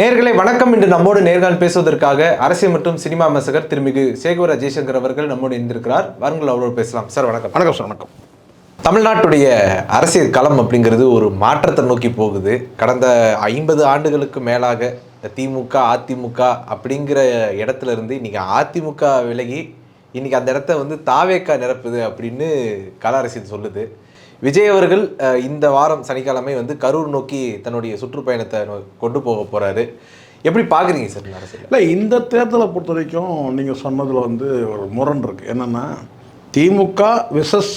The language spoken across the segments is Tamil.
நேர்களை வணக்கம். இன்று நம்மோடு நேர்காணல் பேசுவதற்காக அரசியல் மற்றும் சினிமா விமர்சகர் திருமிகு சேகுவர ஜெய்சங்கர் அவர்கள் நம்மோடு இருந்திருக்கிறார் வாருங்கள் அவரோடு பேசலாம். சார் வணக்கம். வணக்கம் சார். வணக்கம். தமிழ்நாட்டுடைய அரசியல் களம் அப்படிங்கிறது ஒரு மாற்றத்தை நோக்கி போகுது. கடந்த ஐம்பது ஆண்டுகளுக்கு மேலாக இந்த திமுக அதிமுக அப்படிங்கிற இடத்துல இருந்து இன்னைக்கு அதிமுக விலகி இன்னைக்கு அந்த இடத்த வந்து தாவேக்கா நிரப்புது அப்படின்னு கள அரசியல் சொல்லுது. விஜய் அவர்கள் இந்த வாரம் சனிக்கிழமை வந்து கரூர் நோக்கி தன்னுடைய சுற்றுப்பயணத்தை கொண்டு போக போகிறாரு எப்படி பார்க்குறீங்க சார் இந்த அரசியல்? இல்லை இந்த தேர்தலை பொறுத்த வரைக்கும் நீங்கள் சொன்னதில் வந்து ஒரு முரண் இருக்குது என்னென்னா திமுக விசஸ்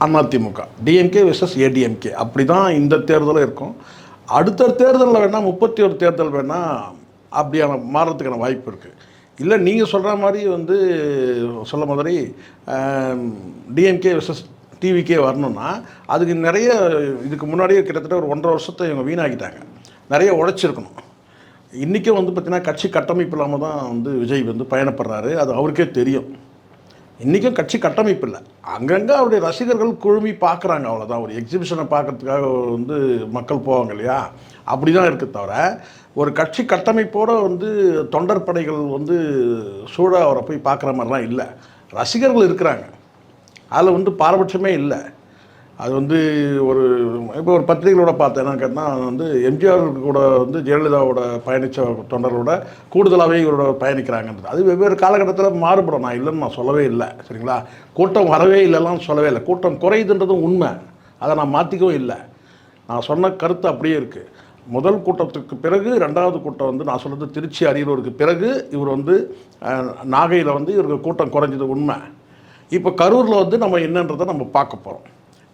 அதிமுக டிஎம்கே விசஸ் ஏடிஎம்கே அப்படி தான் இந்த தேர்தலும் இருக்கும். அடுத்த தேர்தலில் வேணால் முப்பத்தி ஒரு தேர்தல் வேணால் அப்படியான மாறுறதுக்கான வாய்ப்பு இருக்குது இல்லை நீங்கள் சொல்கிற மாதிரி வந்து சொல்ல மாதிரி டிஎம்கே விசஸ் டிவிக்கே வரணும்னா அதுக்கு நிறைய இதுக்கு முன்னாடியே கிட்டத்தட்ட ஒரு ஒன்றரை வருஷத்தை இவங்க வீணாக்கிட்டாங்க. நிறைய உழைச்சிருக்கணும் இன்றைக்கும் வந்து பார்த்திங்கன்னா கட்சி கட்டமைப்பு இல்லாமல் தான் வந்து விஜய் வந்து பயணப்படுறாரு. அது அவருக்கே தெரியும். இன்றைக்கும் கட்சி கட்டமைப்பு இல்லை. அங்கங்கே அவருடைய ரசிகர்கள் குழுமி பார்க்குறாங்க அவ்வளோதான் ஒரு எக்ஸிபிஷனை பார்க்கறதுக்காக வந்து மக்கள் போவாங்க இல்லையா? அப்படி தான் இருக்குது தவிர ஒரு கட்சி கட்டமைப்போடு வந்து தொண்டர் படைகள் வந்து சூழ அவரை போய் பார்க்குற மாதிரிலாம் இல்லை. ரசிகர்கள் இருக்கிறாங்க. அதில் வந்து பாரபட்சமே இல்லை. அது வந்து ஒரு இப்போ ஒரு பத்திரிகைகளோட பார்த்தேன். என்ன கேட்டால் வந்து எம்ஜிஆர் கூட வந்து ஜெயலலிதாவோட பயணித்த தொண்டரோட கூடுதலாகவே இவரோட பயணிக்கிறாங்கன்றது. அது வெவ்வேறு காலகட்டத்தில் மாறுபடும். நான் இல்லைன்னு நான் சொல்லவே இல்லை. சரிங்களா? கூட்டம் வரவே இல்லைலாம் சொல்லவே இல்லை. கூட்டம் குறையுதுன்றதும் உண்மை. அதை நான் மாற்றிக்கவும் இல்லை. நான் சொன்ன கருத்து அப்படியே இருக்குது முதல் கூட்டத்துக்கு பிறகு ரெண்டாவது கூட்டம் வந்து நான் சொல்கிறது திருச்சி அரியலூருக்கு பிறகு இவர் வந்து நாகையில் வந்து இவருக்கு கூட்டம் குறைஞ்சது உண்மை. இப்போ கரூரில் வந்து நம்ம என்னன்றதை நம்ம பார்க்க போகிறோம்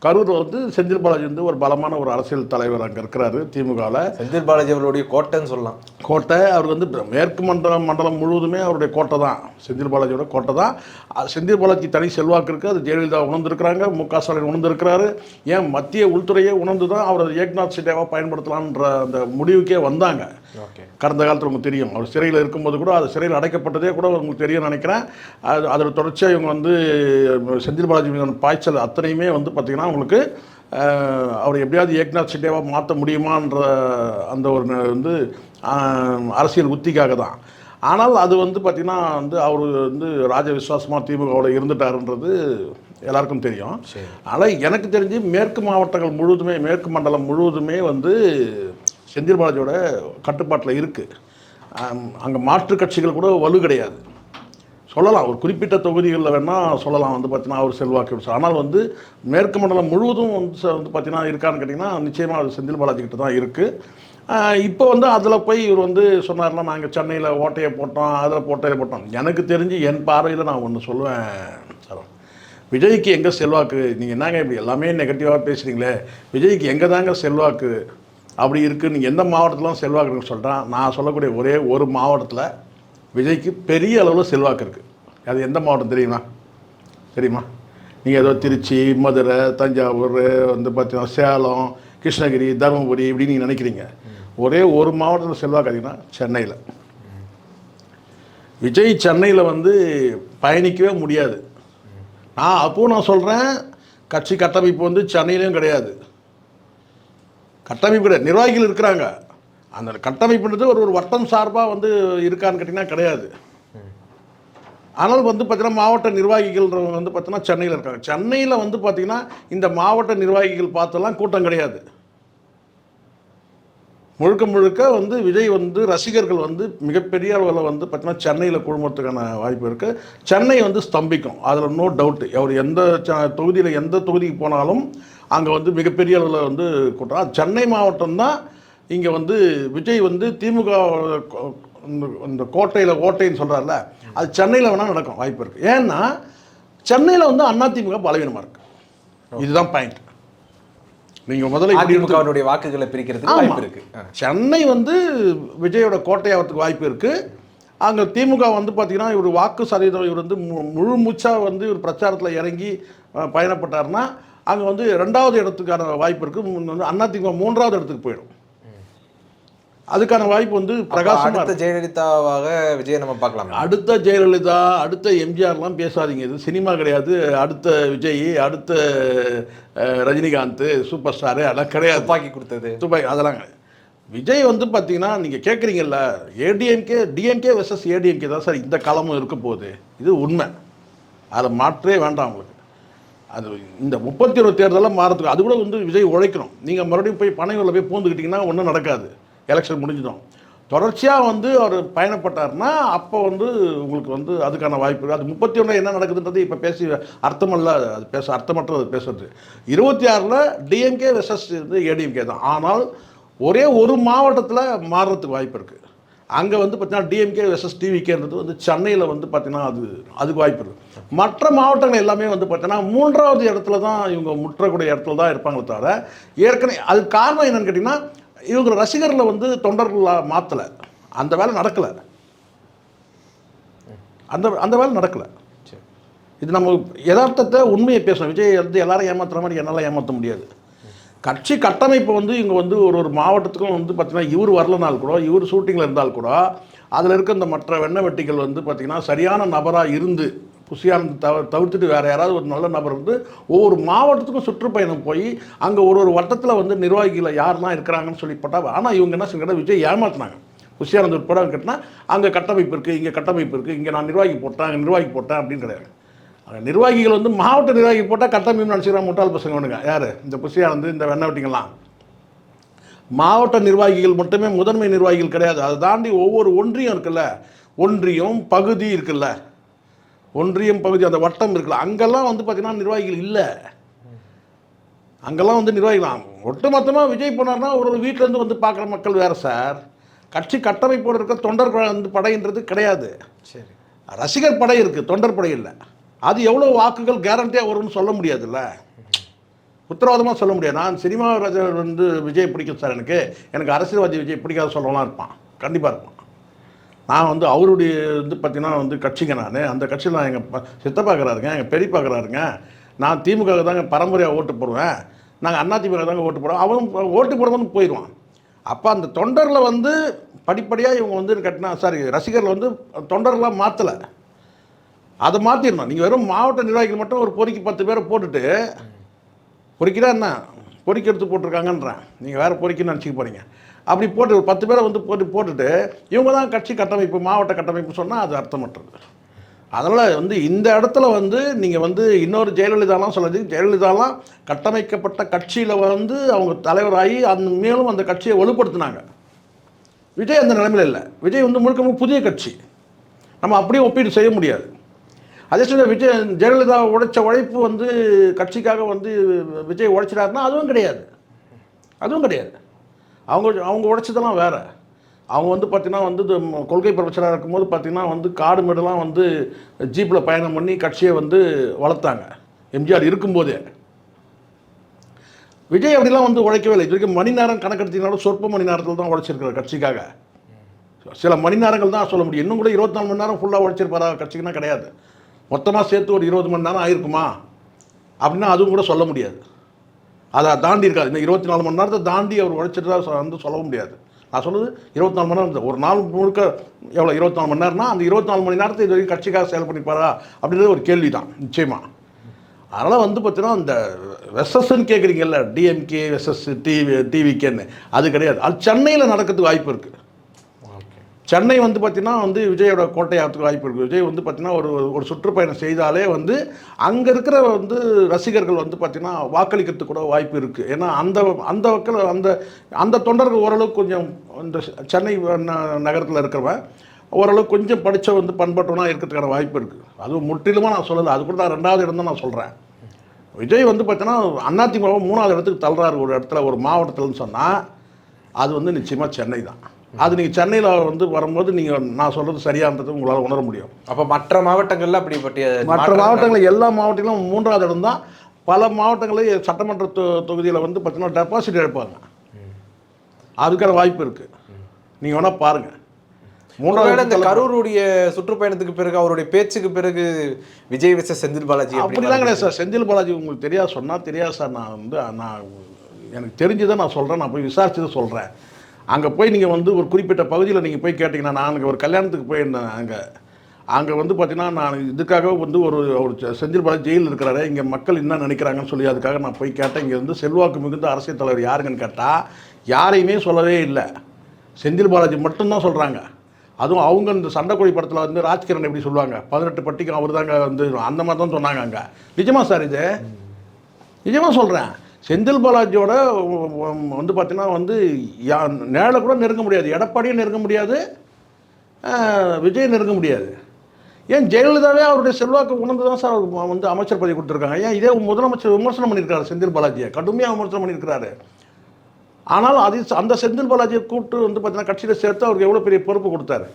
கரூரில் வந்து செந்தில் பாலாஜி வந்து ஒரு பலமான ஒரு அரசியல் தலைவர் அங்கே இருக்கிறாரு திமுகவில் செந்தில் பாலாஜி அவர்களுடைய கோட்டைன்னு சொல்லலாம். கோட்டை அவர் வந்து மேற்கு மண்டலம் மண்டலம் முழுவதுமே அவருடைய கோட்டை தான். செந்தில் பாலாஜியோட கோட்டை தான். செந்தில் பாலாஜி தனி செல்வாக்கு இருக்குது அது ஜெயலலிதா உணர்ந்திருக்கிறாங்க மு க ஸ்டாலின் உணர்ந்திருக்கிறாரு. ஏன் மத்திய உள்துறையே உணர்ந்து தான் அவர் ஏக்நாத் சிண்டேவாக பயன்படுத்தலான்ற அந்த முடிவுக்கே வந்தாங்க. கடந்த காலத்தில் உங்களுக்கு தெரியும். அவர் சிறையில் இருக்கும்போது கூட அது சிறையில் அடைக்கப்பட்டதே கூட உங்களுக்கு தெரியும் நினைக்கிறேன். அது அதோட தொடர்ச்சியாக இவங்க வந்து செந்தில் பாலாஜி மீதான பாய்ச்சல் அத்தனையுமே வந்து பார்த்திங்கன்னா உங்களுக்கு அவர் எப்படியாவது ஏக்நாத் சிண்டேவாக மாற்ற முடியுமான்ற அந்த ஒரு வந்து அரசியல் உத்திக்காக தான். ஆனால் அது வந்து பார்த்திங்கன்னா வந்து அவர் வந்து ராஜ விசுவாசமாக திமுகவோட இருந்துட்டாருன்றது எல்லாருக்கும் தெரியும். ஆனால் எனக்கு தெரிஞ்சு மேற்கு மாவட்டங்கள் முழுவதுமே மேற்கு மண்டலம் முழுவதுமே வந்து செந்தில் பாலாஜியோட கட்டுப்பாட்டில் இருக்குது அங்கே மாற்று கட்சிகள் கூட வலு கிடையாது. சொல்லலாம் ஒரு குறிப்பிட்ட தொகுதிகளில் வேணால் சொல்லலாம் வந்து பார்த்தீங்கன்னா அவர் செல்வாக்கு ஆனால் வந்து மேற்கு மண்டலம் முழுவதும் வந்து ச- வந்து பார்த்தீங்கன்னா இருக்கான்னு கேட்டிங்கன்னா நிச்சயமாக அது செந்தில் பாலாஜி கிட்ட தான் இருக்குது இப்போ வந்து அதில் போய் இவர் வந்து சொன்னார்னா நாங்கள் சென்னையில் ஓட்டையை போட்டோம் அதில் போட்டையை போட்டோம். எனக்கு தெரிஞ்சு என் பார்வையில் நான் ஒன்று சொல்லுவேன் சார் விஜய்க்கு எங்கே செல்வாக்கு? நீங்கள் என்னங்க இப்படி எல்லாமே நெகட்டிவாக பேசுகிறீங்களே விஜய்க்கு எங்கே தாங்க செல்வாக்கு? அப்படி இருக்குது நீங்கள் எந்த மாவட்டத்திலும் செல்வாக்கு இருக்குன்னு சொல்கிறேன் நான் சொல்லக்கூடிய ஒரே ஒரு மாவட்டத்தில் விஜய்க்கு பெரிய அளவில் செல்வாக்கு இருக்குது அது எந்த மாவட்டம் தெரியுமா? தெரியுமா? நீங்கள் ஏதோ திருச்சி மதுரை தஞ்சாவூர் வந்து பார்த்தீங்கன்னா சேலம் கிருஷ்ணகிரி தருமபுரி இப்படி நீங்கள் நினைக்கிறீங்க. ஒரே ஒரு மாவட்டத்தில் செல்வாக்கு அதிகம்னா சென்னையில். விஜய் சென்னையில் வந்து பயணிக்கவே முடியாது. நான் அப்போ நான் சொல்கிறேன் கட்சி கட்டமைப்பு வந்து சென்னையிலையும் கிடையாது. கட்டமைப்பு நிர்வாகிகள் இருக்கிறாங்க. அந்த கட்டமைப்புன்றது ஒரு ஒரு வட்டம் சார்பாக வந்து இருக்கான்னு கேட்டிங்கன்னா கிடையாது. ஆனால் வந்து பார்த்தீங்கன்னா மாவட்ட நிர்வாகிகள்ன்றவங்க வந்து பார்த்தீங்கன்னா சென்னையில் இருக்காங்க. சென்னையில் வந்து பார்த்திங்கன்னா இந்த மாவட்ட நிர்வாகிகள் பார்த்தெல்லாம் கூட்டம் கிடையாது. முழுக்க முழுக்க வந்து விஜய் வந்து ரசிகர்கள் வந்து மிகப்பெரிய அளவில் வந்து பார்த்திங்கன்னா சென்னையில் குழுமத்துக்கான வாய்ப்பு இருக்குது சென்னை வந்து ஸ்தம்பிக்கும். அதில் நோ டவுட்டு அவர் எந்த தொகுதியில் எந்த தொகுதிக்கு போனாலும் அங்கே வந்து மிகப்பெரிய அளவில் வந்து கூட்டம் சென்னை மாவட்டம் தான் இங்கே வந்து விஜய் வந்து திமுக இந்த- கோட்டையில் ஓட்டைன்னு சொல்கிறார்ல அது சென்னையில் வேணால் நடக்கும் வாய்ப்பு இருக்குது ஏன்னா சென்னையில் வந்து அதிமுக பலவீனமாக இருக்குது இதுதான் பாயிண்ட் நீங்கள் முதல்ல அதிமுகவினுடைய வாக்குகளை பிரிக்கிறதுக்கு. வாய்ப்பு இருக்கு. ஆ. சென்னை வந்து விஜயோட கோட்டையாகிறதுக்கு வாய்ப்பு இருக்குது அங்கே திமுக வந்து பார்த்தீங்கன்னா இவர் வாக்கு சதவீதம் இவர் வந்து மு- முழு மூச்சாக வந்து இவர் பிரச்சாரத்தில் இறங்கி அஹ், பயணப்பட்டாருன்னா அங்கே வந்து ரெண்டாவது இடத்துக்கான வாய்ப்பு இருக்குது வந்து அதிமுக மூன்றாவது இடத்துக்கு போயிடும். அதுக்கான வாய்ப்பு வந்து பிரகாசமாக அடுத்த ஜெயலலிதாவாக விஜய் நம்ம பார்க்கலாம். அடுத்த ஜெயலலிதா அடுத்த எம்ஜிஆர்லாம் பேசாதீங்க. இது சினிமா கிடையாது. அடுத்த விஜய் அடுத்த ரஜினிகாந்த் சூப்பர் ஸ்டாரு அதெல்லாம் கிடையாது. துப்பாக்கி கொடுத்தது. துபாய் அதெல்லாம் கிடையாது. விஜய் வந்து பார்த்தீங்கன்னா நீங்கள் கேட்குறீங்கல்ல ஏடிஎம்கே டிஎம்கே வெர்சஸ் ஏடிஎம்கே தான் சார் இந்த களமும் இருக்க போகுது. இது உண்மை. அதை மாற்றே வேண்டாம் உங்களுக்கு. அது இந்த முப்பத்தி ஒரு தேர்தலில் மாறதுக்கு அது கூட வந்து விஜய் உழைக்கணும். நீங்கள் மறுபடியும் போய் பனையூரில் போய் பூந்துக்கிட்டிங்கன்னா ஒன்றும் நடக்காது. எலெக்ஷன் முடிஞ்சிடும். தொடர்ச்சியாக வந்து அவர் பயணப்பட்டார்னா அப்போ வந்து உங்களுக்கு வந்து அதுக்கான வாய்ப்பு அது முப்பத்தி ஒன்றில் என்ன நடக்குதுன்றது இப்போ பேசி அர்த்தமல்ல. அது பேச அர்த்தமற்றது பேசுறது. இருபத்தி ஆறில் டிஎம்கே வெர்சஸ் வந்து ஏடிஎம்கே தான். ஆனால் ஒரே ஒரு மாவட்டத்தில் மாறுறதுக்கு வாய்ப்பு இருக்குது அங்கே வந்து பார்த்தீங்கன்னா டிஎம்கே வெர்சஸ் டிவிகேன்றது வந்து சென்னையில் வந்து பார்த்தீங்கன்னா அது அதுக்கு வாய்ப்பு இருக்குது மற்ற மாவட்டங்கள் எல்லாமே வந்து பார்த்தீங்கன்னா மூன்றாவது இடத்துல தான் இவங்க முற்றக்கூடிய இடத்துல தான் இருப்பாங்களே தவிர ஏற்கனவே அதுக்கு காரணம் என்னன்னு கேட்டிங்கன்னா இவங்க ரசிகர்களை வந்து தொண்டர்களாக மாற்றலை அந்த வேலை நடக்கலை. அந்த அந்த வேலை நடக்கலை. சரி. இது நம்ம யதார்த்தத்தை உண்மையை பேசணும். விஜய் வந்து எல்லாரும் ஏமாத்துற மாதிரி என்னால் ஏமாற்ற முடியாது. கட்சி கட்டமைப்பு வந்து இங்கே வந்து ஒரு ஒரு மாவட்டத்துக்கும் வந்து பார்த்தீங்கன்னா இவர் வரலனால் கூட இவர் ஷூட்டிங்கில் இருந்தால் கூட அதில் இருக்க இந்த மற்ற வெண்ண வெட்டிகள் வந்து பார்த்திங்கன்னா சரியான நபராக இருந்து புசியானந்த தவ தவிர்த்துட்டு வேறு யாராவது ஒரு நல்ல நபர் வந்து ஒவ்வொரு மாவட்டத்துக்கும் சுற்றுப்பயணம் போய் அங்கே ஒரு ஒரு வட்டத்தில் வந்து நிர்வாகிகளை யாரெல்லாம் இருக்கிறாங்கன்னு சொல்லி போட்டால் ஆனால் இவங்க என்ன செஞ்சாங்க விஜய் ஏமாத்துனாங்க. புசியானந்த் உட்பட கேட்டால் அங்கே கட்டமைப்பு இருக்குது இங்கே கட்டமைப்பு இருக்குது இங்கே நான் நிர்வாகி போட்டேன் அங்கே நிர்வாகி போட்டேன் அப்படின்னு கிடையாது. நிர்வாகிகள் வந்து மாவட்ட நிர்வாகி போட்டால் கட்டமைப்பு நினச்சிக்கிறான் முட்டாள் பசங்க வேணுங்க யார்? இந்த புசியானந்து இந்த வெண்ணவட்டிங்கெல்லாம். மாவட்ட நிர்வாகிகள் மட்டுமே முதன்மை நிர்வாகிகள் கிடையாது. அதை தாண்டி ஒவ்வொரு ஒன்றியம் இருக்குல்ல. ஒன்றியம் பகுதி இருக்குல்ல. ஒன்றியம் பகுதி அந்த வட்டம் இருக்குல்ல. அங்கெல்லாம் வந்து பார்த்தீங்கன்னா நிர்வாகிகள் இல்லை. அங்கெல்லாம் வந்து நிர்வாகிகள் ஒட்டுமொத்தமாக விஜய் போனார்னா ஒரு ஒரு வீட்டிலேருந்து வந்து பார்க்குற மக்கள் வேறு சார். கட்சி கட்டமைப்போடு இருக்க தொண்டர்கள் வந்து படைன்றது கிடையாது. சரி. ரசிகர் படை இருக்குது தொண்டர் படை இல்லை. அது எவ்வளோ வாக்குகள் கேரண்டியாக வரும்னு சொல்ல முடியாதுல்ல? உத்தரவாதமாக சொல்ல முடியாது. நான் சினிமா ரசிகர் வந்து விஜய் பிடிக்கும் சார் எனக்கு. எனக்கு அரசியல்வாதி விஜய் பிடிக்காத சொல்லலாம் இருப்பான். கண்டிப்பாக இருப்பான். நான் வந்து அவருடைய வந்து பார்த்தீங்கன்னா வந்து கட்சிங்க நான். அந்த கட்சியில் நான் எங்கள் சித்தப்பாக்குறாருங்க எங்கள் பெரியப்பாக்குறாருங்க நான் திமுக தாங்க பரம்பரையாக ஓட்டு போடுவேன். நாங்கள் அதிமுக தாங்க ஓட்டு போடுவோம். அவன் ஓட்டு போடுவோம்னு போயிடுவான் அப்போ அந்த தொண்டரில் வந்து படிப்படியாக இவங்க வந்து கட்டினா சாரி ரசிகர்கள் வந்து தொண்டர்களாக மாற்றலை அதை மாற்றிடணும் நீங்கள் வெறும் மாவட்ட நிர்வாகிகள் மட்டும் ஒரு பொறிக்கு பத்து பேரை போட்டுட்டு பொறிக்கிறா என்ன? பொறிக்க எடுத்து போட்டிருக்காங்கன்றேன். நீங்கள் வேறு பொறிக்குன்னு நினச்சிக்க போகிறீங்க அப்படி போட்டு ஒரு பத்து பேரை வந்து போட்டு போட்டுட்டு இவங்க தான் கட்சி கட்டமைப்பு மாவட்ட கட்டமைப்பு சொன்னால் அது அர்த்தமற்றது. அதனால் வந்து இந்த இடத்துல வந்து நீங்கள் வந்து இன்னொரு ஜெயலலிதாலாம் சொல்லுது ஜெயலலிதாலாம் கட்டமைக்கப்பட்ட கட்சியில் வந்து அவங்க தலைவராகி அந்த மேலும் அந்த கட்சியை வலுப்படுத்தினாங்க. விஜய் அந்த நிலைமையில் இல்லை. விஜய் வந்து முழுக்க முழுக்க புதிய கட்சி. நம்ம அப்படியே ஒப்பீடு செய்ய முடியாது. அதே சமயம் விஜய் ஜெயலலிதா உழைச்ச உழைப்பு வந்து கட்சிக்காக வந்து விஜய் உழைச்சிடாருன்னா அதுவும் கிடையாது. அதுவும் கிடையாது. அவங்க அவங்க உழைச்சதெல்லாம் வேறு. அவங்க வந்து பார்த்திங்கன்னா வந்து கொள்கை பிரபச்சராக இருக்கும்போது பார்த்தீங்கன்னா வந்து காடு மேடெல்லாம் வந்து ஜீப்பில் பயணம் பண்ணி கட்சியை வந்து வளர்த்தாங்க. எம்ஜிஆர் இருக்கும்போதே. விஜய் அப்படிலாம் வந்து உழைக்கவே இல்லை. இது வரைக்கும் மணி நேரம் கணக்கெடுத்தீங்கனாலும் சொற்ப மணி நேரத்தில் தான் உழைச்சிருக்கிறார் கட்சிக்காக. சில மணி நேரங்கள் தான் சொல்ல முடியும். இன்னும் கூட இருபத்தி நாலு மணி நேரம் ஃபுல்லாக உழைச்சிருப்பாரா கட்சிக்குன்னா கிடையாது. மொத்தமாக சேர்த்து ஒரு இருபது மணி நேரம் ஆயிருக்குமா? அப்படின்னா அதுவும் கூட சொல்ல முடியாது. அதை தாண்டி இருக்காது. இந்த இருபத்தி நாலு மணி நேரத்தை தாண்டி அவர் உழைச்சிட்டு தான் வந்து சொல்லவும் முடியாது. நான் சொல்லுது இருபத்தி நாலு மணி நேரம் ஒரு நாள் முழுக்க எவ்வளோ இருபத்தி நாலு மணி நேரம்னா அந்த இருபத்தி நாலு மணி நேரத்தை இது வரைக்கும் கட்சிக்காக செயல் பண்ணிப்பாரா அப்படின்றது ஒரு கேள்வி தான். நிச்சயமாக அதனால் வந்து பார்த்தீங்கன்னா இந்த வெசஸ்ன்னு கேட்குறீங்கல்ல டிஎம்கே வெசஸ் டிவி டிவிகேன்னு. அது கிடையாது. அது சென்னையில் நடக்கிறதுக்கு வாய்ப்பு இருக்குது சென்னை வந்து பார்த்தீங்கன்னா வந்து விஜயோட கோட்டையாகிறதுக்கு வாய்ப்பு இருக்குது விஜய் வந்து பார்த்தீங்கன்னா ஒரு ஒரு சுற்றுப்பயணம் செய்தாலே வந்து அங்கே இருக்கிற வந்து ரசிகர்கள் வந்து பார்த்தீங்கன்னா வாக்களிக்கிறதுக்கு கூட வாய்ப்பு இருக்குது ஏன்னா அந்த அந்த வக்கில் அந்த அந்த தொண்டர்கள் ஓரளவுக்கு கொஞ்சம் இந்த சென்னை நகரத்தில் இருக்கிறவன் ஓரளவுக்கு கொஞ்சம் படித்த வந்து பண்பட்டவனா இருக்கிறதுக்கான வாய்ப்பு இருக்குது அதுவும் முற்றிலுமாக நான் சொல்லலை. அது கூட நான் ரெண்டாவது இடம் தான் நான் சொல்கிறேன் விஜய் வந்து பார்த்தீங்கன்னா அதிமுக மூணாவது இடத்துக்கு தள்ளுறாரு ஒரு இடத்துல ஒரு மாவட்டத்தில்னு சொன்னால் அது வந்து நிச்சயமாக சென்னை தான். அது நீங்கள் சென்னையில் வந்து வரும்போது நீங்கள் நான் சொல்கிறது சரியானது உங்களால் உணர முடியும். அப்ப மற்ற மாவட்டங்கள்ல அப்படிப்பட்ட மற்ற மாவட்டங்களில் எல்லா மாவட்டங்களும் மூன்றாவது இடம் தான். பல மாவட்டங்களில் சட்டமன்ற தொகுதியில் வந்து பார்த்தீங்கன்னா டெபாசிட் எடுப்பாங்க. அதுக்கான வாய்ப்பு இருக்குது நீங்கள் வேணால் பாருங்கள் இந்த மூன்றாவது கரூருடைய சுற்றுப்பயணத்துக்கு பிறகு அவருடைய பேச்சுக்கு பிறகு விஜய் விச செந்தில் பாலாஜி அப்படிலாம் கிடையாது சார். செந்தில் பாலாஜி உங்களுக்கு தெரியாது சொன்னால் தெரியாது சார். நான் வந்து நான் எனக்கு தெரிஞ்சதை நான் சொல்கிறேன் நான் போய் விசாரிச்சதை சொல்கிறேன் அங்கே போய் நீங்கள் வந்து ஒரு குறிப்பிட்ட பகுதியில் நீங்கள் போய் கேட்டிங்கன்னா நான் அங்கே ஒரு கல்யாணத்துக்கு போயிருந்தேன் அங்கே. அங்கே வந்து பார்த்தீங்கன்னா நான் இதுக்காக வந்து ஒரு ஒரு செ- செந்தில் பாலாஜி ஜெயிலில் இருக்கிறாரு. இங்கே மக்கள் என்ன நினைக்கிறாங்கன்னு சொல்லி அதுக்காக நான் போய் கேட்டேன். இங்கே வந்து செல்வாக்கு மிகுந்த அரசியல் தலைவர் யாருங்கன்னு கேட்டால் யாரையுமே சொல்லவே இல்லை. செந்தில் பாலாஜி மட்டும்தான் சொல்கிறாங்க அதுவும் அவங்க இந்த சண்டைக்கோழி படத்தில் வந்து ராஜ்கிரண் எப்படி சொல்லுவாங்க? பதினெட்டு பட்டிக்கும் அவர் தாங்க வந்து அந்த மாதிரி தான் சொன்னாங்க அங்கே. நிஜமா சார் இது? நிஜமாக சொல்கிறேன் செந்தில் பாலாஜியோட வந்து பார்த்தீங்கன்னா வந்து யா நேரில் கூட நெருங்க முடியாது. எடப்பாடியும் நெருங்க முடியாது. விஜய் நெருங்க முடியாது. ஏன் ஜெயலலிதாவே அவருடைய செல்வாக்கு உணர்ந்து தான் சார் வந்து அமைச்சர் பதவி கொடுத்துருக்காங்க. ஏன் இதே முதலமைச்சர் விமர்சனம் பண்ணியிருக்காரு செந்தில் பாலாஜியை. கடுமையாக விமர்சனம் பண்ணியிருக்கிறாரு. ஆனால் அது அந்த செந்தில் பாலாஜியை கூப்பிட்டு வந்து பார்த்தீங்கன்னா கட்சியில் சேர்த்து அவருக்கு எவ்வளோ பெரிய பொறுப்பு கொடுத்தாரு.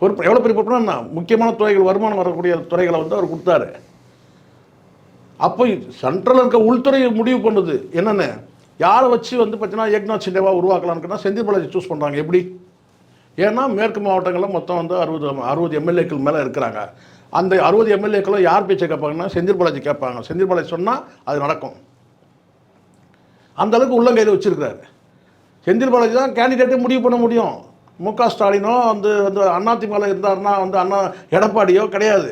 பொறுப்பு எவ்வளோ பெரிய பொறுப்புனா என்ன? முக்கியமான துறைகள் வருமானம் வரக்கூடிய துறைகளை வந்து அவர் கொடுத்தாரு. அப்போ சென்ட்ரல் இருக்க உள்துறை முடிவு பண்ணுது. என்னென்ன? யாரை வச்சு வந்து பார்த்தீங்கன்னா ஏக்நாத் சிண்டேவா உருவாக்கலாம்னு செந்தில் பாலாஜி சூஸ் பண்ணுறாங்க எப்படி? ஏன்னா மேற்கு மாவட்டங்களில் மொத்தம் வந்து அறுபது அறுபது எம்எல்ஏக்கள் மேலே இருக்கிறாங்க. அந்த அறுபது எம்எல்ஏக்களும் யார் பேச்சை கேட்பாங்கன்னா செந்தில் பாலாஜி கேட்பாங்க. செந்தில் பாலாஜி சொன்னால் அது நடக்கும். அந்த அளவுக்கு உள்ளங்கையில் வச்சுருக்கிறாரு. செந்தில் பாலாஜி தான் கேண்டிடேட்டே முடிவு பண்ண முடியும். மு க ஸ்டாலினோ வந்து வந்து அதிமுகவில் இருந்தாருன்னா வந்து அண்ணா எடப்பாடியோ கிடையாது.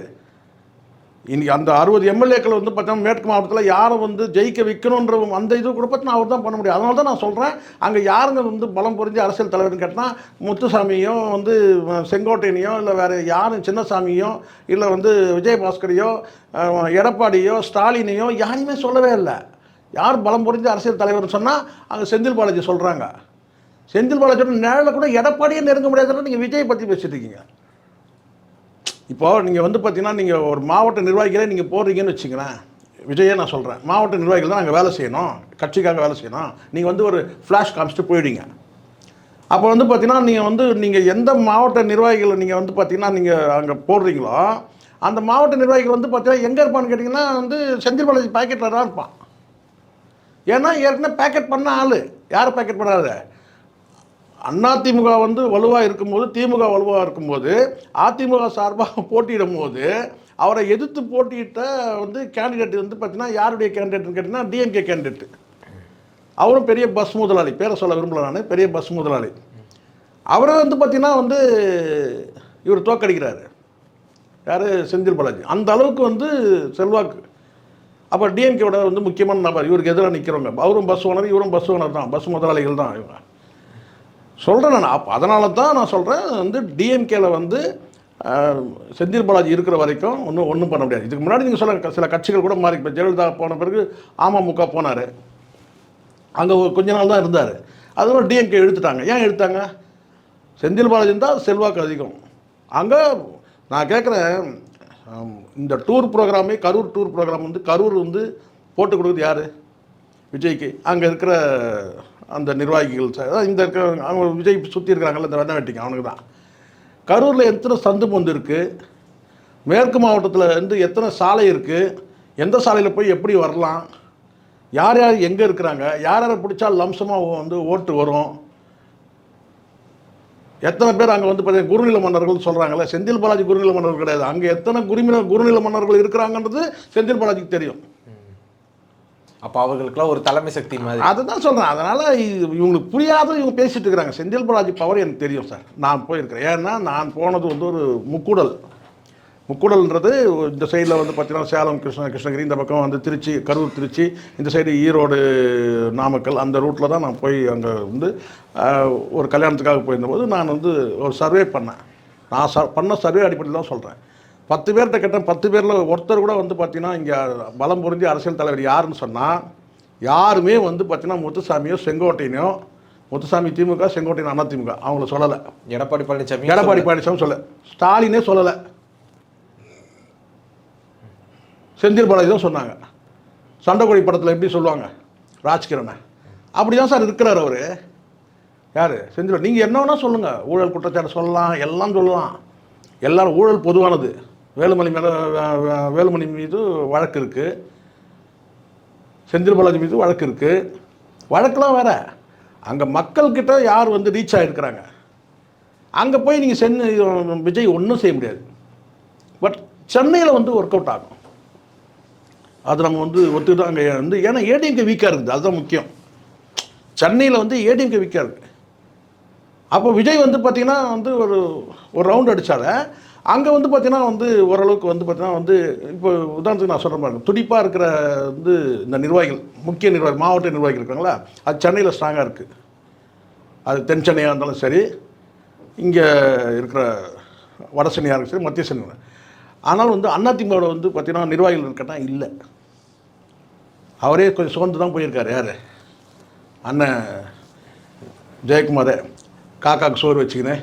இன்னைக்கு அந்த அறுபது எம்எல்ஏக்கள் வந்து பார்த்தீங்கன்னா மேற்கு மாவட்டத்தில் யாரை வந்து ஜெயிக்க வைக்கணுன்ற அந்த இது கூட பார்த்தீங்கன்னா அவர் தான் பண்ண முடியும். அதனால தான் நான் சொல்கிறேன் அங்கே யாருங்க வந்து பலம் புரிஞ்ச அரசியல் தலைவர்னு கேட்டால் முத்துசாமியோ வந்து செங்கோட்டையனையோ இல்லை வேறு யாரும் சின்னசாமியோ இல்லை வந்து விஜயபாஸ்கரையோ எடப்பாடியோ ஸ்டாலினையோ யாரையுமே சொல்லவே இல்லை. யார் பலம் புரிஞ்ச அரசியல் தலைவர்னு சொன்னால் அங்கே செந்தில் பாலாஜி சொல்கிறாங்க செந்தில் பாலாஜி நேரில் கூட எடப்பாடியே நெருங்க முடியாதுன்னு நீங்கள் விஜய் பற்றி பேசிட்டு இருக்கீங்க. இப்போ நீங்கள் வந்து பார்த்தீங்கன்னா நீங்கள் ஒரு மாவட்ட நிர்வாகிகளே நீங்கள் போடுறீங்கன்னு வச்சுக்கிறேன் விஜயே நான் சொல்கிறேன் மாவட்ட நிர்வாகிகள் தான் நாங்கள் வேலை செய்யணும். கட்சிக்காக வேலை செய்யணும். நீங்கள் வந்து ஒரு ஃப்ளாஷ் காமிச்சிட்டு போயிடுங்க. அப்போ வந்து பார்த்தீங்கன்னா நீங்கள் வந்து நீங்கள் எந்த மாவட்ட நிர்வாகிகளை நீங்கள் வந்து பார்த்தீங்கன்னா நீங்கள் அங்கே போடுறீங்களோ அந்த மாவட்ட நிர்வாகிகள் வந்து பார்த்தீங்கன்னா எங்கே இருப்பான்னு கேட்டிங்கன்னா வந்து செந்தில் பாலாஜி பாக்கெட்டில் தான் இருப்பான். ஏன்னா ஏற்கனவே பேக்கெட் பண்ண ஆள். யார் பேக்கெட் பண்ணாத அதிமுக வந்து வலுவாக இருக்கும்போது திமுக வலுவாக இருக்கும்போது அதிமுக சார்பாக போட்டியிடும் போது அவரை எதிர்த்து போட்டியிட்ட வந்து கேண்டிடேட் வந்து பார்த்தீங்கன்னா யாருடைய கேண்டிடேட்னு கேட்டிங்கன்னா டிஎம்கே கேண்டிடேட் அவரும் பெரிய பஸ் முதலாளி. பேரை சொல்ல விரும்பல நான். பெரிய பஸ் முதலாளி. அவரை வந்து பார்த்தீங்கன்னா வந்து இவர் தோக்கடிக்கிறாரு யார்? செந்தில் பாலாஜி. அந்த அளவுக்கு வந்து செல்வாக்கு. அப்போ டிஎம்கேவோட வந்து முக்கியமான நபர். இவருக்கு எதிராக நிற்கிறவங்க அவரும் பஸ் ஓனர் இவரும் பஸ் ஓனர் தான். பஸ் முதலாளிகள் தான் இவங்க. சொல்கிறேன் நான். அப்போ அதனால தான் நான் சொல்கிறேன் வந்து டிஎம்கேல வந்து செந்தில் பாலாஜி இருக்கிற வரைக்கும் ஒன்றும் ஒன்றும் பண்ண முடியாது. இதுக்கு முன்னாடி நீங்கள் சொல்ல சில கட்சிகள் கூட மாறி இப்போ ஜெயலலிதா போன பிறகு அமமுக போனார். அங்கே கொஞ்ச நாள் தான் இருந்தார். அதுவும் டிஎம்கே எடுத்துட்டாங்க ஏன் எடுத்தாங்க செந்தில் பாலாஜி தான் செல்வாக்கு அதிகம். அங்கே நான் கேட்குறேன் இந்த டூர் ப்ரோக்ராமே கரூர் டூர் ப்ரோக்ராம் வந்து கரூர் வந்து போட்டு கொடுக்குறது யார்? விஜய்க்கு. அங்கே இருக்கிற அந்த நிர்வாகிகள் இந்த அவங்க விஜய் சுற்றி இருக்கிறாங்கல்ல இந்த வெண்ண வெட்டிங்க அவனுக்கு தான் கரூரில் எத்தனை சந்து பொந்து இருக்குது மேற்கு மாவட்டத்தில் வந்து எத்தனை சாலை இருக்குது எந்த சாலையில் போய் எப்படி வரலாம்? யார் யார் எங்கே இருக்கிறாங்க? யார் யாரை பிடிச்சா லம்சமாக வந்து ஓட்டு வரும்? எத்தனை பேர் அங்கே வந்து பார்த்தீங்கன்னா குருநில மன்னர்கள் சொல்கிறாங்கல்ல செந்தில் பாலாஜி குருநில மன்னர்கள் கிடையாது. அங்கே எத்தனை குருமின குருநில மன்னர்கள் இருக்கிறாங்கன்றது செந்தில் பாலாஜிக்கு தெரியும். அப்போ அவர்களுக்குலாம் ஒரு தலைமை சக்தி மாதிரி. அதுதான் சொல்கிறேன் அதனால் இவங்களுக்கு புரியாத இவங்க பேசிட்டு இருக்கிறாங்க. செந்தில் பாலாஜி பவர் எனக்கு தெரியும் சார் நான் போயிருக்கிறேன். ஏன்னா நான் போனது வந்து ஒரு முக்கூடல். முக்கூடல்ன்றது இந்த சைடில் வந்து பார்த்தீங்கன்னா சேலம் கிருஷ்ண கிருஷ்ணகிரி இந்த பக்கம் வந்து திருச்சி கரூர் திருச்சி இந்த சைடு ஈரோடு நாமக்கல் அந்த ரூட்டில் தான் நான் போய் அங்கே வந்து ஒரு கல்யாணத்துக்காக போயிருந்தபோது நான் வந்து ஒரு சர்வே பண்ணேன். நான் ச பண்ண சர்வே அடிப்படையில் தான் சொல்கிறேன் பத்து பேர்கிட்ட கேட்டேன் பத்து பேரில் ஒருத்தர் கூட வந்து பார்த்தீங்கன்னா இங்கே பலம் புரிஞ்ச அரசியல் தலைவர் யாருன்னு சொன்னால் யாருமே வந்து பார்த்தீங்கன்னா முத்துசாமியோ செங்கோட்டையனோ முத்துசாமி திமுக செங்கோட்டையன் அதிமுக அவங்கள சொல்லலை. எடப்பாடி பழனிசாமி எடப்பாடி பழனிசாமி சொல்ல ஸ்டாலினே சொல்லலை. செந்தில் பாலாஜி தான் சொன்னாங்க. சண்டைக்கோழி படத்தில் எப்படி சொல்லுவாங்க? ராஜ்கிரணை. அப்படி தான் சார் இருக்கிறார் அவர். யார்? செந்தில். நீங்கள் என்ன வேணால் சொல்லுங்கள் ஊழல் குற்றச்சாட்டு சொல்லலாம் எல்லாம் சொல்லலாம். எல்லாரும் ஊழல் பொதுவானது. வேலுமணி மேலே வேலுமணி மீது வழக்கு இருக்குது செந்தில் பாலாஜி மீது வழக்கு இருக்குது வழக்கெலாம் வேற. அங்கே மக்கள்கிட்ட யார் வந்து ரீச் ஆகிருக்கிறாங்க அங்கே போய் நீங்கள் சென்னை விஜய் ஒன்றும் செய்ய முடியாது. பட் சென்னையில் வந்து ஒர்க் அவுட் ஆகும். அது நம்ம வந்து ஒத்துக்கிட்டு அங்கே வந்து ஏன்னா ஏடிஎம்கே வீக்காக இருக்குது. அதுதான் முக்கியம். சென்னையில் வந்து ஏடிஎம்கே வீக்காக இருக்குது அப்போ விஜய் வந்து பார்த்திங்கன்னா வந்து ஒரு ஒரு ரவுண்ட் அடித்தால அங்கே வந்து பார்த்தீங்கன்னா வந்து ஓரளவுக்கு வந்து பார்த்தீங்கன்னா வந்து இப்போ உதாரணத்துக்கு நான் சொல்கிற மாதிரி துடிப்பாக இருக்கிற வந்து இந்த நிர்வாகிகள் முக்கிய நிர்வாகி மாவட்ட நிர்வாகிகள் இருக்காங்களா? அது சென்னையில் ஸ்ட்ராங்காக இருக்குது அது தென் சென்னையாக இருந்தாலும் சரி இங்கே இருக்கிற வட சென்னையாக இருக்கும் சரி மத்திய சென்னை ஆனால் வந்து அதிமுகவில் வந்து பார்த்தீங்கன்னா நிர்வாகிகள் இருக்கட்டும் இல்லை. அவரே கொஞ்சம் சோர்ந்து தான் போயிருக்காரு யார்? அண்ணன் ஜெயக்குமார். காக்காவுக்கு சோறு வச்சுக்கினேன்.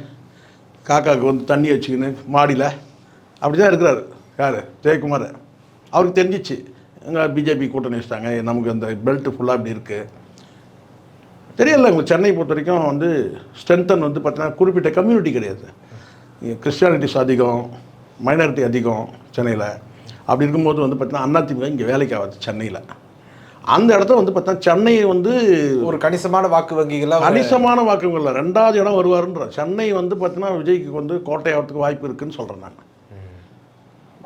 காக்காவுக்கு வந்து தண்ணி வச்சுக்கின்னு மாடியில் அப்படி தான் இருக்கிறாரு. யார்? ஜெயக்குமார். அவருக்கு தெரிஞ்சிச்சு. எங்கள் பிஜேபி கூட்டணி வச்சிட்டாங்க. நமக்கு அந்த பெல்ட் ஃபுல்லாக இப்படி இருக்குது தெரியல உங்களுக்கு சென்னை பொறுத்த வரைக்கும் வந்து ஸ்ட்ரென்தன் வந்து பார்த்தீங்கன்னா குறிப்பிட்ட கம்யூனிட்டி கிடையாது. கிறிஸ்டியானிட்டிஸ் அதிகம் மைனாரிட்டி அதிகம் சென்னையில். அப்படி இருக்கும்போது வந்து பார்த்தீங்கன்னா அதிமுக இங்கே வேலைக்கு ஆகாது சென்னையில். அந்த இடத்துல வந்து பார்த்தா சென்னை வந்து ஒரு கணிசமான வாக்கு வங்கிகள்லாம் கணிசமான வாக்குகள்ல ரெண்டாவது இடம் வருவாருன்ற. சென்னை வந்து பார்த்தீங்கன்னா விஜய்க்கு வந்து கோட்டை ஆகிறதுக்கு வாய்ப்பு இருக்குன்னு சொல்கிறேன் நான்.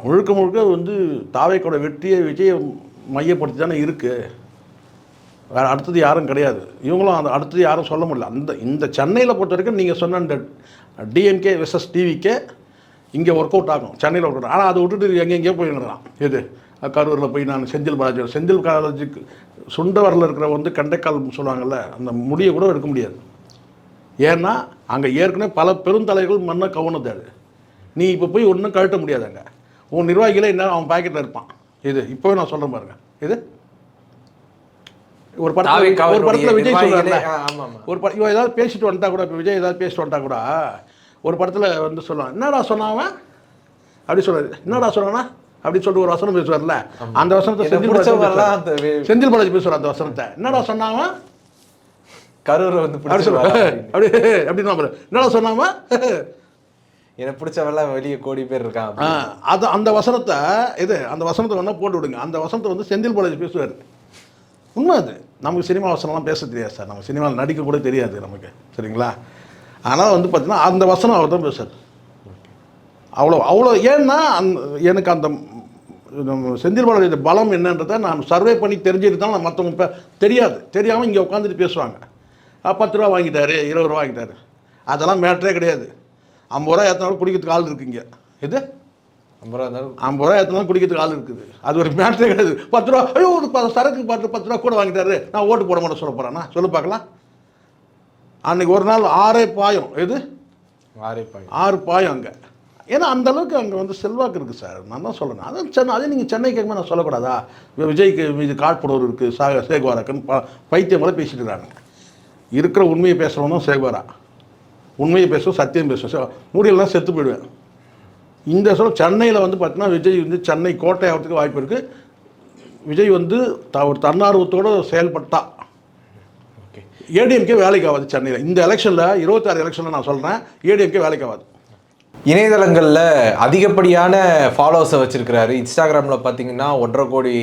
முழுக்க முழுக்க வந்து தாவைக்கோட வெற்றியை விஜயை மையப்படுத்தி தானே இருக்குது வேறு அடுத்தது யாரும் கிடையாது. இவங்களும் அந்த அடுத்தது யாரும் சொல்ல முடியல. அந்த இந்த சென்னையில் பொறுத்த வரைக்கும் நீங்கள் சொன்ன இந்த டிஎம்கே வெர்சஸ் டிவிக்கே இங்கே ஒர்க் அவுட் ஆகும். சென்னையில் ஒர்க் அவுட் ஆனால் அதை விட்டுட்டு எங்கே எங்கேயோ போயிடுறான் எது? கரூரில் போய் நான் செந்தில் பாலாஜி செந்தில் பாலாஜிக்கு சுண்டவரில் இருக்கிற வந்து கண்டைக்கால் சொல்லுவாங்கல்ல அந்த முடியை கூட எடுக்க முடியாது. ஏன்னா அங்கே ஏற்கனவே பல பெருந்தலைகள் மண்ணை கவுனதாரு நீ இப்போ போய் ஒன்றும் கழட்ட முடியாது அங்கே. உன் நிர்வாகிகளே என்ன அவன் பாக்கெட்டில் இருப்பான். இது இப்போவே நான் சொல்கிறேன் பாருங்க. இது? ஒரு படத்தில் ஒரு படத்தில் விஜய் ஆமா ஒரு படம் இவன் ஏதாவது பேசிட்டு வந்துட்டா கூட இப்போ விஜய் ஏதாவது பேசிட்டு வந்துட்டா கூட ஒரு படத்தில் வந்து சொல்லுவான் என்னடா சொன்னான் அவன்? அப்படி சொல்றாரு. என்னடா சொன்னானா அப்படி சொல்லிட்டு ஒரு வசனம் பேசுவார்ல. அந்த வசனத்தை செந்தில் பேசுவார். செந்தில் பாலாஜி பேசுவார் அந்த வசனத்தை. என்னடா சொன்னாவன் கரூரை வந்து அப்படி அப்படின்னு. அப்படி அப்படின்னு பாரு. என்னடா சொன்னாவன் எனக்கு பிடிச்சவெல்லாம் வெளியே கோடி பேர் இருக்கான் அப்படின்னு. அது அந்த வசனத்தை இது அந்த வசனத்தை வேணா போட்டு விடுங்க. அந்த வசனத்தை வந்து செந்தில் பாலாஜி பேசுவார். உண்மை அது. நமக்கு சினிமா வசனம்லாம் பேச தெரியாது சார். நம்ம சினிமாவில் நடிக்க கூட தெரியாது நமக்கு. சரிங்களா? ஆனால் வந்து பார்த்தீங்கன்னா அந்த வசனம் அவர் தான் பேசுறார் அவ்வளோ அவ்வளோ ஏன்னா அந்த எனக்கு அந்த நம்ம செந்தில் பாலாஜி பலம் என்னன்றதை நான் சர்வே பண்ணி தெரிஞ்சுட்டு தான் நான் மற்றவங்க இப்போ தெரியாது. தெரியாமல் இங்கே உட்காந்துட்டு பேசுவாங்க. பத்து ரூபா வாங்கிட்டாரு இருபது ரூபா வாங்கிட்டாரு. அதெல்லாம் மேட்டரே கிடையாது. ஐம்பது ரூபா எத்தனை குடிக்கிறதுக்கு ஆள் இருக்குங்க இது? ஐம்பது ரூபா ஐம்பது ரூபா எத்தனை குடிக்கிறதுக்கு ஆள் இருக்குது. அது ஒரு மேட்டரே கிடையாது. பத்து ரூபா ஐயோ ஒரு சரக்கு பார்த்து பத்து ரூபா கூட வாங்கிட்டாரு. நான் ஓட்டு போட மாட்டேன் சொல்ல போகிறேன்னா சொல்லு பார்க்கலாம். அன்னைக்கு ஒரு நாள் ஆறே பாயம். எது? ஆறே பாய் ஆறு பாயம் அங்கே. ஏன்னா அந்த அளவுக்கு அங்கே வந்து செல்வாக்கு இருக்குது சார் நான் தான் சொல்லணும். அதான் சென்னை அதே நீங்கள் சென்னை கேட்கும்போது நான் சொல்லக்கூடாதா? விஜய்க்கு மீது காட்புடவர் இருக்குது சா சேகுவாராக்குன்னு ப பைத்தியம் போல பேசிட்டு இருக்காங்க. இருக்கிற உண்மையை பேசுகிறவனும் சேகுவாரா? உண்மையை பேசுவோம் சத்தியம் பேசுவோம் முடியலாம் செத்து போயிடுவேன். இந்த சொல்ல சென்னையில் வந்து பார்த்தீங்கன்னா விஜய் வந்து சென்னை கோட்டை ஆகிறதுக்கு வாய்ப்பு இருக்குது விஜய் வந்து த ஒரு தன்னார்வத்தோடு செயல்பட்டா. ஓகே. ஏடிஎம்கே வேலைக்கு ஆகாது சென்னையில். இந்த எலெக்ஷனில் இருபத்தாறு எலெக்ஷனில் நான் சொல்கிறேன் ஏடிஎம்கே வேலைக்கு ஆகாது. இணையதளங்களில் அதிகப்படியான ஃபாலோவர்ஸை வச்சுருக்கிறாரு. இன்ஸ்டாகிராமில் பார்த்தீங்கன்னா ஒன்றரை கோடி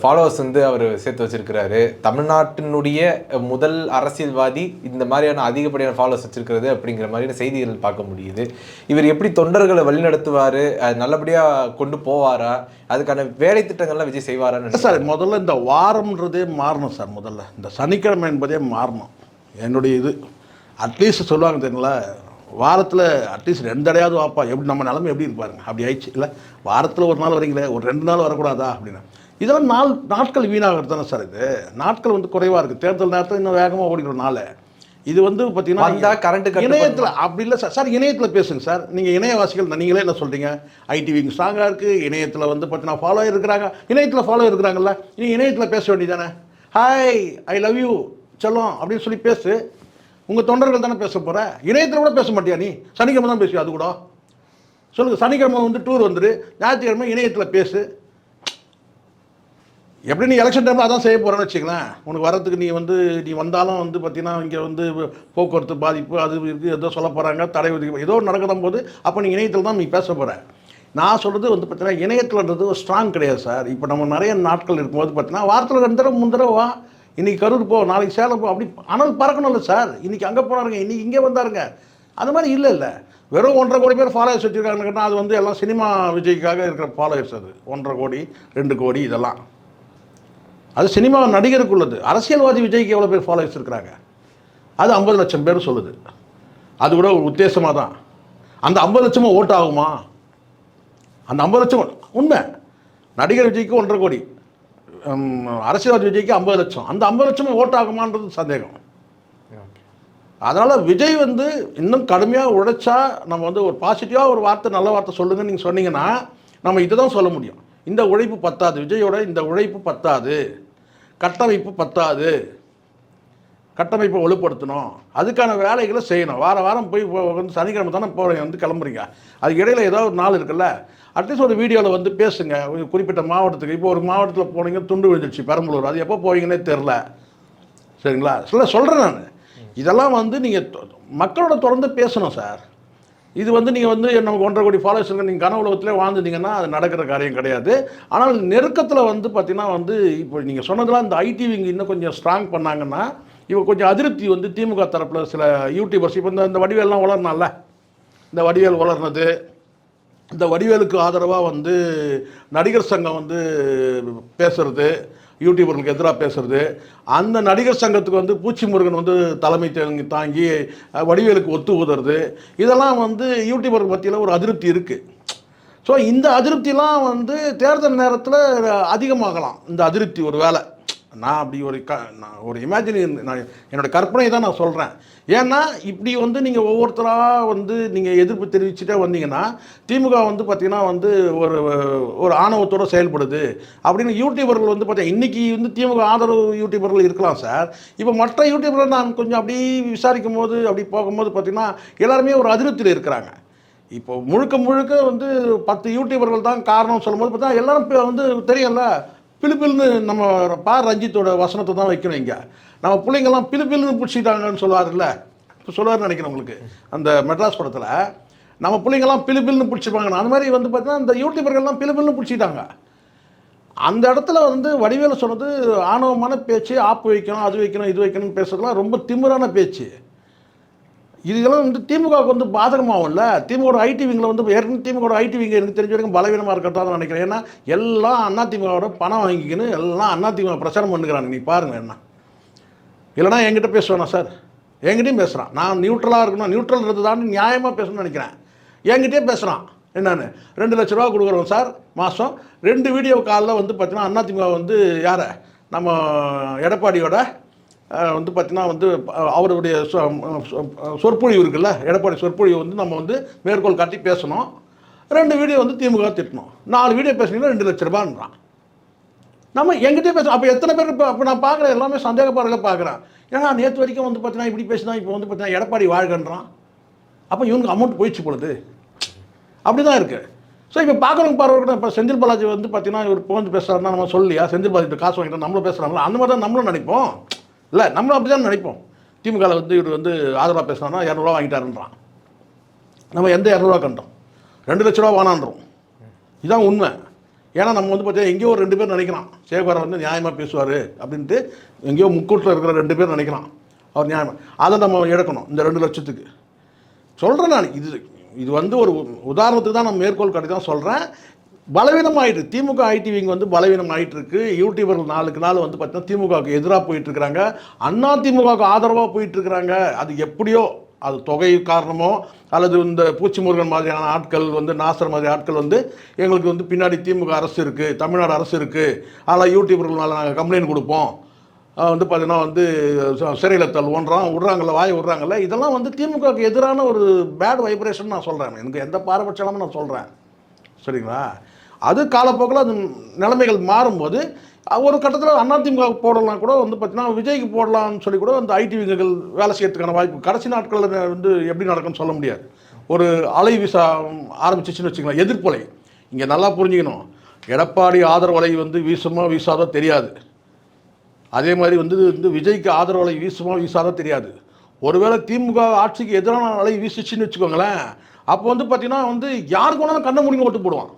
ஃபாலோவர்ஸ் வந்து அவர் சேர்த்து வச்சிருக்கிறாரு. தமிழ்நாட்டினுடைய முதல் அரசியல்வாதி இந்த மாதிரியான அதிகப்படியான ஃபாலோவர்ஸ் வச்சிருக்கிறது அப்படிங்கிற மாதிரியான செய்திகள் பார்க்க முடியுது. இவர் எப்படி தொண்டர்களை வழிநடத்துவார்? நல்லபடியாக கொண்டு போவாரா? அதுக்கான வேலை திட்டங்கள்லாம் விஜய் செய்வாரான்னு சார் முதல்ல இந்த வாரம்ன்றதே மாறணும் சார் முதல்ல. இந்த சனிக்கிழமை என்பதே மாறணும். என்னுடைய இது. அட்லீஸ்ட் சொல்லுவாங்க தெரியுங்களா? வாரத்தில் அட்லீஸ்ட் ரெண்டு தடையாவது வாப்பா. எப்படி நம்ம நிலைமை எப்படி இருப்பாருங்க அப்படி ஆயிடுச்சு. இல்லை வாரத்தில் ஒரு நாள் வரீங்களே ஒரு ரெண்டு நாள் வரக்கூடாதா அப்படின்னு. இதெல்லாம் நாள் நாட்கள் வீணாகிறது தானே சார் இது. நாட்கள் வந்து குறைவாக இருக்குது தேர்தல் நேரத்தில் இன்னும் வேகமாக ஓடிக்கிற நாள். இது வந்து பார்த்தீங்கன்னா cut இணையத்தில் அப்படி இல்லை சார் சார் இணையத்தில் பேசுங்க சார் நீங்கள் இணையவாசிகள் நீங்களே என்ன சொல்கிறீங்க ஐடிவிங்க ஸ்ட்ராங்காக இருக்குது இணையத்தில் வந்து பார்த்தீங்கன்னா ஃபாலோ இருக்கிறாங்க. இணையத்தில் ஃபாலோ இருக்கிறாங்கல்ல. நீ இணையத்தில் பேச வேண்டியதானே ஹாய் ஐ லவ் யூ செல்லம் அப்படின்னு சொல்லி பேசு. உங்கள் தொண்டர்கள் தானே பேச போகிற இணையத்தில் கூட பேச மாட்டியா நீ? சனிக்கிழமை தான் பேசுவியா? அது கூட? சொல்லுங்கள் சனிக்கிழமை வந்து டூர் வந்துடு ஞாயிற்றுக்கிழமை இணையத்தில் பேசு. எப்படி நீ எலெக்ஷன் டைமில் அதான் செய்ய போகிறேன்னு வச்சுக்கலாம் உனக்கு வரத்துக்கு நீ வந்து நீ வந்தாலும் வந்து பார்த்தீங்கன்னா இங்கே வந்து போக்குவரத்து பாதிப்பு அது இருக்குது ஏதோ சொல்ல போகிறாங்க தடை விதிக்க ஏதோ நடக்கதான் போது அப்போ நீ இணையத்தில் தான் நீ பேச போகிற நான் சொல்கிறது வந்து பார்த்தீங்கன்னா இணையத்தில்ன்றது ஒரு ஸ்ட்ராங் கிடையாது சார். இப்போ நம்ம நிறைய நாட்கள் இருக்கும்போது பார்த்தீங்கன்னா வாரத்தில் ரெண்டு தடவை மூணு தடவை இன்றைக்கி கரூர் போ நாளைக்கு சேலம் போ அப்படி ஆனால் பறக்கணும்ல சார். இன்றைக்கி அங்கே போனாருங்க இன்றைக்கி இங்கே வந்தாருங்க. அது மாதிரி இல்லை இல்லை. வெறும் ஒன்றரை கோடி பேர் ஃபாலோயர்ஸ் வச்சுருக்காங்கன்னு கேட்டால் அது வந்து எல்லாம் சினிமா விஜய்க்காக இருக்கிற ஃபாலோயர்ஸ் அது. ஒன்றரை கோடி ரெண்டு கோடி இதெல்லாம். அது சினிமா நடிகருக்கு உள்ளது அரசியல்வாதி விஜய்க்கு எவ்வளோ பேர் ஃபாலோயர்ஸ் இருக்கிறாங்க? அது ஐம்பது லட்சம் பேர் சொல்லுது. அது கூட ஒரு உத்தேசமாக தான். அந்த ஐம்பது லட்சமும் ஓட்டாகுமா? அந்த ஐம்பது லட்சம் உண்மை. நடிகர் விஜய்க்கு ஒன்றரை கோடி. அரசியல்வாதி விஜய்க்கு ஐம்பது லட்சம். அந்த ஐம்பது லட்சமும் ஓட்டாகுமான்றது சந்தேகம். அதனால் விஜய் வந்து இன்னும் கடுமையாக உழைச்சா நம்ம வந்து ஒரு பாசிட்டிவாக ஒரு வார்த்தை நல்ல வார்த்தை சொல்லுங்கன்னு நீங்கள் சொன்னீங்கன்னா நம்ம இதை தான் சொல்ல முடியும். இந்த உழைப்பு பத்தாது. விஜயோட இந்த உழைப்பு பத்தாது. கட்டமைப்பு பத்தாது. கட்டமைப்பை வலுப்படுத்தணும் அதுக்கான வேலைகளை செய்யணும். வார வாரம் போய் வந்து சனிக்கிழமை தானே போகிறீங்க வந்து கிளம்புறீங்க. அதுக்கு இடையில ஏதாவது ஒரு நாள் இருக்குல்ல? அட்லீஸ்ட் ஒரு வீடியோவில் வந்து பேசுங்க. குறிப்பிட்ட மாவட்டத்துக்கு. இப்போ ஒரு மாவட்டத்தில் போனீங்க துண்டு விழுந்துருச்சு பெரம்பலூர். அது எப்போ போவீங்கன்னே தெரில சரிங்களா? சொல்ல சொல்கிறேன் நான். இதெல்லாம் வந்து நீங்கள் மக்களோட தொடர்ந்து பேசணும் சார். இது வந்து நீங்கள் வந்து நமக்கு ஒன்றரை கோடி ஃபாலோவர்ஸ் இருக்க. நீங்கள் கன உலகத்திலே வாழ்ந்துட்டீங்கன்னா அது நடக்கிற காரியம் கிடையாது. ஆனால் நெருக்கத்தில் வந்து பார்த்தீங்கன்னா வந்து இப்போ நீங்கள் சொன்னதெல்லாம் இந்த ஐடிவிங்க இன்னும் கொஞ்சம் ஸ்ட்ராங் பண்ணாங்கன்னா இப்போ கொஞ்சம் அதிருப்தி வந்து திமுக தரப்பில் சில யூடியூபர்ஸ் இப்போ இந்த இந்த வடிவேல்லாம் வளரனால இந்த வடிவேல் வளர்னது இந்த வடிவேலுக்கு ஆதரவாக வந்து நடிகர் சங்கம் வந்து பேசுறது யூடியூபர்களுக்கு எதிராக பேசுறது. அந்த நடிகர் சங்கத்துக்கு வந்து பூச்சி முருகன் வந்து தலைமை தாங்கி தாங்கி வடிவேலுக்கு ஒத்து ஊதுறது இதெல்லாம் வந்து யூடியூபர் மத்தியில் ஒரு அதிருப்தி இருக்குது ஸோ இந்த அதிருப்திலாம் வந்து தேர்தல் நேரத்தில் அதிகமாகலாம் இந்த அதிருப்தி ஒரு வேலை நான் அப்படி ஒரு க நான் ஒரு இமேஜினி நான் என்னோட கற்பனை தான் நான் சொல்கிறேன் ஏன்னா இப்படி வந்து நீங்கள் ஒவ்வொருத்தராக வந்து நீங்கள் எதிர்ப்பு தெரிவிச்சுட்டே வந்தீங்கன்னா திமுக வந்து பார்த்திங்கன்னா வந்து ஒரு ஒரு ஆணவத்தோட செயல்படுது. அப்படின்னு யூடியூபர்கள் வந்து பார்த்தீங்கன்னா இன்றைக்கி வந்து திமுக ஆதரவு யூடியூபர்கள் இருக்கலாம் சார். இப்போ மற்ற யூடியூபர்கள் நான் கொஞ்சம் அப்படி விசாரிக்கும் போது அப்படி போகும்போது பார்த்திங்கன்னா எல்லாருமே ஒரு அதிருப்தியில் இருக்கிறாங்க. இப்போ முழுக்க முழுக்க வந்து பத்து யூடியூபர்கள் தான் காரணம் சொல்லும்போது பார்த்தா எல்லாரும் வந்து தெரியல பிலுப்பில்னு நம்ம பா ரஞ்சித்தோட வசனத்தை தான் வைக்கணும் இங்கே. நம்ம பிள்ளைங்கள்லாம் பிலுப்பில்னு பிடிச்சிட்டாங்கன்னு சொல்லுவார்ல இப்போ சொல்லுவார்னு நினைக்கிறேன் உங்களுக்கு. அந்த மெட்ராஸ் படத்தில். நம்ம பிள்ளைங்கள்லாம் பிலுப்பில்னு பிடிச்சிப்பாங்க அந்த மாதிரி வந்து பார்த்தீங்கன்னா இந்த யூடியூபர்கள்லாம் பிலுப்பில்னு பிடிச்சிட்டாங்க. அந்த இடத்துல வந்து வடிவேலு சொன்னது ஆணவமான பேச்சு ஆப்பு வைக்கணும் அது வைக்கணும் இது வைக்கணும்னு பேசுறதுலாம் ரொம்ப திமிரான பேச்சு. இதெல்லாம் வந்து திமுகவுக்கு வந்து பாதகமாகும்ல. திமுக ஐடி விங்கில் வந்து ஏற்கனவே திமுக ஐடி விங்க எனக்கு தெரிஞ்ச வரைக்கும் பலவீனமாக இருக்கிறதா தான் நினைக்கிறேன். ஏன்னா எல்லாம் அண்ணா திமுகவோட பணம் வாங்கிக்கின்னு எல்லாம் அண்ணா திமுக பிரச்சாரம் பண்ணுகிறாங்க. நீ பாருங்க என்ன. இல்லைனா என்கிட்ட பேசுவேனா சார். என்கிட்டையும் பேசுகிறான் நான் நியூட்ரலாக இருக்கணும். நியூட்ரல் இருந்து தான் நியாயமாக பேசணும்னு நினைக்கிறேன். என்கிட்டயே பேசுகிறான் என்னென்னு? ரெண்டு லட்ச ரூபா கொடுக்குறோம் சார் மாதம் ரெண்டு வீடியோ காலில் வந்து பார்த்தீங்கன்னா அதிமுக வந்து யாரை? நம்ம எடப்பாடியோட வந்து பார்த்திங்கன்னா வந்து அவருடைய சொ- சொற்பொழிவு இருக்குல்ல எடப்பாடி சொற்பொழிவு வந்து நம்ம வந்து மேற்கோள் காட்டி பேசணும். ரெண்டு வீடியோ வந்து திமுக திட்டணும். நாலு வீடியோ பேசுனீங்கன்னா ரெண்டு லட்ச ரூபான்றான். நம்ம எங்கிட்டே பேச அப்போ எத்தனை பேர் இப்போ அப்போ நான் பார்க்குறேன் எல்லாமே சந்தேகப்பாடுகளை பார்க்குறேன் ஏன்னா நேற்று வரைக்கும் வந்து பார்த்தீங்கன்னா இப்படி பேசினா இப்போ வந்து பார்த்தீங்கன்னா எடப்பாடி வாழ்கன்றான். அப்போ இவனுக்கு அமௌண்ட் போயிடுச்சு பொழுது அப்படி தான் இருக்குது ஸோ இப்போ பார்க்குறவங்க பார்க்குறவங்க இப்போ செந்தில் பாலாஜி வந்து பார்த்தீங்கன்னா இவர் புகழ்ந்து பேசுகிறாருன்னா நம்ம சொல்லியா செந்தில் பாலாஜி காசு வாங்கிட்டு நம்மளும் பேசுகிறாங்களா அந்த மாதிரி தான் நம்மளும் நினைப்போம். இல்லை நம்மளும் அப்படி தான் நினைப்போம் திமுகவில் வந்து இவர் வந்து ஆதரவாக பேசினா இரநூறுவா வாங்கிட்டாருன்றான். நம்ம எந்த இரநூறுவா கண்டோம்? ரெண்டு லட்ச ரூபா வானான்றோம் இதுதான் உண்மை. ஏன்னா நம்ம வந்து பார்த்தீங்கன்னா எங்கேயோ ஒரு ரெண்டு பேர் நினைக்கிறான். சேகரை வந்து நியாயமாக பேசுவார் அப்படின்ட்டு எங்கேயோ முக்கூட்டில் இருக்கிற ரெண்டு பேர் நினைக்கிறான். அவர் நியாயமாக அதை நம்ம எடுக்கணும் இந்த ரெண்டு லட்சத்துக்கு. சொல்கிறேன் நான். இது இது வந்து ஒரு உதாரணத்துக்கு தான் நான் மேற்கோள் காட்டி தான் சொல்கிறேன் பலவீனம் ஆயிட்டு திமுக ஐடி விங் வந்து பலவீனம் ஆயிட்டு இருக்கு யூடியூபர்கள் நாளுக்கு நாள் வந்து பார்த்தீங்கன்னா திமுகவுக்கு எதிராக போயிட்டுருக்கிறாங்க. அண்ணா திமுகவுக்கு ஆதரவாக போயிட்டுருக்குறாங்க. அது எப்படியோ அது தொகை காரணமோ அல்லது இந்த பூச்சி முருகன் மாதிரியான ஆட்கள் வந்து நாசர் மாதிரி ஆட்கள் வந்து எங்களுக்கு வந்து பின்னாடி திமுக அரசு இருக்குது தமிழ்நாடு அரசு இருக்குது அதெல்லாம் யூடியூபர்கள் நாங்கள் கம்ப்ளைண்ட் கொடுப்போம். வந்து பார்த்தீங்கன்னா வந்து ச- சிறையில் தள்ளுவோன்றான் விட்றாங்கல்ல வாய் விட்றாங்கல்ல. இதெல்லாம் வந்து திமுகவுக்கு எதிரான ஒரு பேட் வைப்ரேஷன் நான் சொல்கிறேன் எனக்கு எந்த பாரபட்சமும் நான் சொல்கிறேன் சரிங்களா? அது காலப்போக்கில் அது நிலைமைகள் மாறும்போது ஒரு கட்டத்தில் அதிமுக போடலாம் கூட வந்து பார்த்தீங்கன்னா விஜய்க்கு போடலாம்னு சொல்லி கூட அந்த ஐடி விங்குகள் வேலை செய்யறதுக்கான வாய்ப்பு கடைசி நாட்களில் வந்து எப்படி நடக்கும்னு சொல்ல முடியாது. ஒரு அலை விசா ஆரம்பிச்சிச்சுன்னு வச்சுக்கலாம் எதிர்ப்பலை. இங்கே நல்லா புரிஞ்சுக்கணும். எடப்பாடி ஆதரவலை வந்து வீசுமா வீசாதோ தெரியாது. அதே மாதிரி வந்து வந்து விஜய்க்கு ஆதரவலை வீசுமா வீசாதோ தெரியாது. ஒருவேளை திமுக ஆட்சிக்கு எதிரான அலை வீசிச்சுன்னு வச்சுக்கோங்களேன் அப்போ வந்து பார்த்தீங்கன்னா வந்து யாருக்கு வேணாலும் கண்ணை முடிங்க ஓட்டு போடுவான்.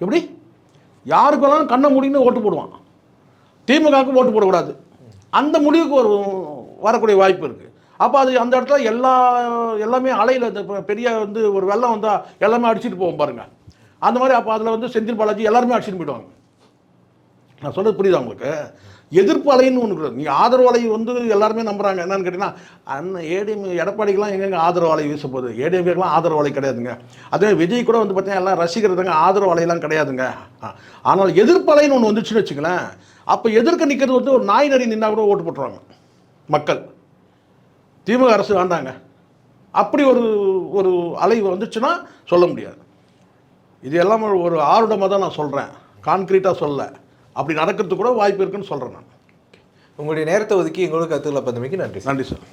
எப்படி? யாருக்கு வேணாலும் கண்ணை முடின்னு ஓட்டு போடுவான். திமுகவுக்கு ஓட்டு போடக்கூடாது. அந்த முடிவுக்கு ஒரு வரக்கூடிய வாய்ப்பு இருக்குது அப்போ அது அந்த இடத்துல எல்லா எல்லாமே அலையில் இந்த பெரிய வந்து ஒரு வெள்ளம் வந்தால் எல்லாமே அடிச்சுட்டு போவோம் பாருங்கள் அந்த மாதிரி அப்போ அதில் வந்து செந்தில் பாலாஜி எல்லாருமே அடிச்சுட்டு போயிடுவாங்க. நான் சொல்கிறது புரியுதா உங்களுக்கு? எதிர்ப்பு அலைன்னு ஒன்று நீங்கள் ஆதரவு அலை வந்து எல்லாருமே நம்புறாங்க. என்னன்னு கேட்டிங்கன்னா அந்த ஏடிஎம் எடப்பாடிக்கெலாம் எங்கெங்க ஆதரவு அலை வீச போகுது ஏடிஎம்கேக்கெலாம் ஆதரவு அலை கிடையாதுங்க. அதே விஜய் கூட வந்து பார்த்தீங்கன்னா எல்லாம் ரசிக்கிறதுங்க ஆதரவு அலையெல்லாம் கிடையாதுங்க. ஆனால் எதிர்ப்பு அலைன்னு ஒன்று வந்துச்சுன்னு வச்சுங்களேன் அப்போ எதிர்க்க நிற்கிறது வந்து ஒரு நாய் நரி நின்னா கூட ஓட்டு போட்டுருவாங்க மக்கள். திமுக அரசு வேண்டாங்க. அப்படி ஒரு ஒரு அலை வந்துச்சுன்னா சொல்ல முடியாது. இது எல்லாம் ஒரு- ஒரு தான் நான் சொல்கிறேன் கான்க்ரீட்டாக சொல்ல. அப்படி நடக்கிறதுக்கு கூட வாய்ப்பு இருக்குன்னு சொல்கிறேன் நான். உங்களுடைய நேரத்தை ஒதுக்கி எங்களுக்கு கருத்துக்களை பந்தமைக்கு நன்றி நன்றி சார்.